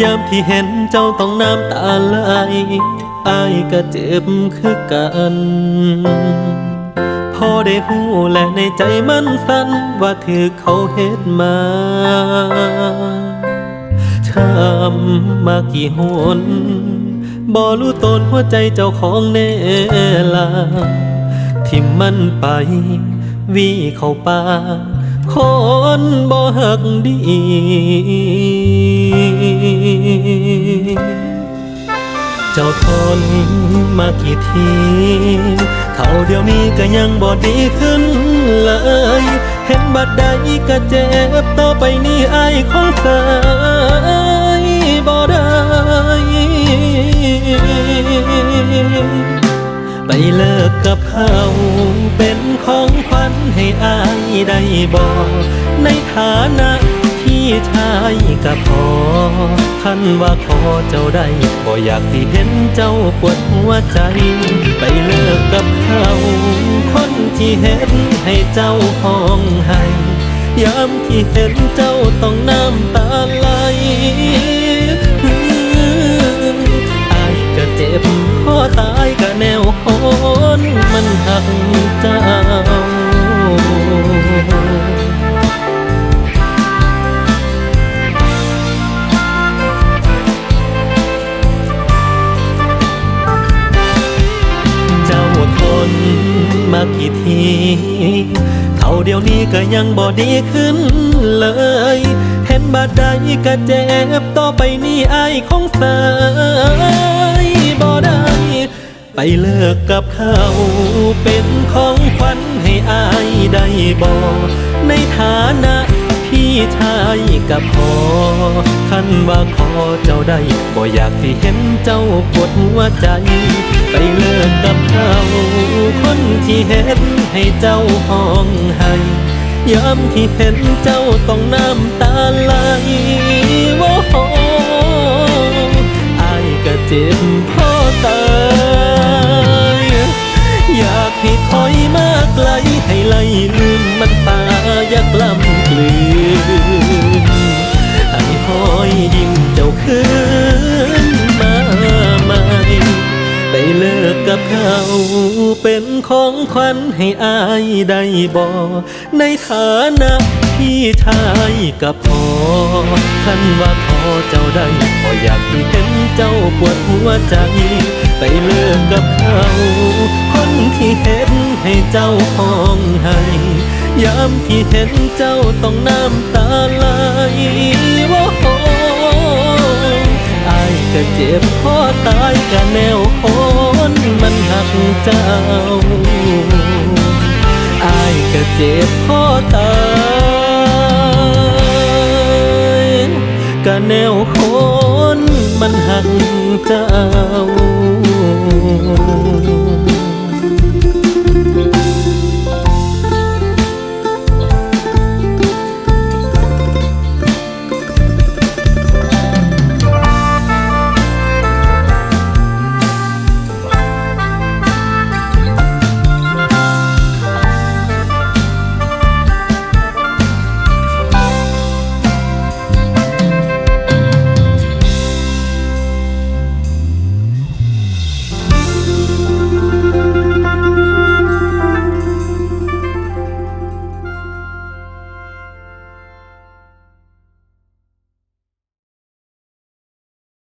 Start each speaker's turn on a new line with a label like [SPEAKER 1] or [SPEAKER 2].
[SPEAKER 1] ยามที่เห็นเจ้าต้องน้ำตาไหลอายก็เจ็บคือกันพอได้หูและในใจมันสั่นว่าถือเขาเฮ็ดมาช้ำมากี่หนบ่รู้ตนหัวใจเจ้าของแน่ลาที่มันไปวีเข้าป่าคนบ่หักดี เจ้าทนมากี่ที เท่าเดียวนี้ก็ยังบ่ดีขึ้นเลย เห็นบัดใดก็เจ็บต่อไปนี้ไอายคงสายบ่ได้ไปเลิกกับเขาเป็นของขวัญให้อายได้บอกในฐานะ ชายกับพอคันว่าขอเจ้าได้บ่อยากที่เห็นเจ้าปวดหัวใจ ไปเลิกกับเขา คนที่เห็นให้เจ้าห้องให้ยามที่เห็นเจ้าต้องน้ำตาไหลอายก็เจ็บพอตายก็แนวคนมันหักเจ้า กี่ที เท่าเดียวนี้ก็ยังบ่ดีขึ้นเลย เห็นบาดใดก็เจ็บต่อไปนี้อายคงสายบ่ได้ ไปเลิกกับเขาเป็นของขวัญให้อายได้บ่ในฐานะพี่ชายกับพ่อคันว่าขอเจ้าได้บ่อยากที่เห็นเจ้าปวดหัวใจ ไปเลิกกับเขาคนที่เห็นให้เจ้าห้องให้ยามที่เห็นเจ้าต้องน้ำตาไหลโอ้โหอายก็เจ็บพ่อตายอยากให้คอยมาไกลให้ไล่ลืมมันตาอยากล้ำกลืน เขาเป็นของขวัญให้อายได้บ่ในฐานะพี่ชายกับพ่อคันว่าขอเจ้าได้บ่อยากที่เห็นเจ้าปวดหัวใจ ไปเลิกกับเขา คนที่เห็นให้เจ้าห้องให้ยามที่เห็นเจ้าต้องน้ำตาไหลโอ้อายก็เจ็บพอตายก็แนวโค นมันหักเจ้าอายก็เจ็บพ่อตายก็แนวคนมันหักเจ้า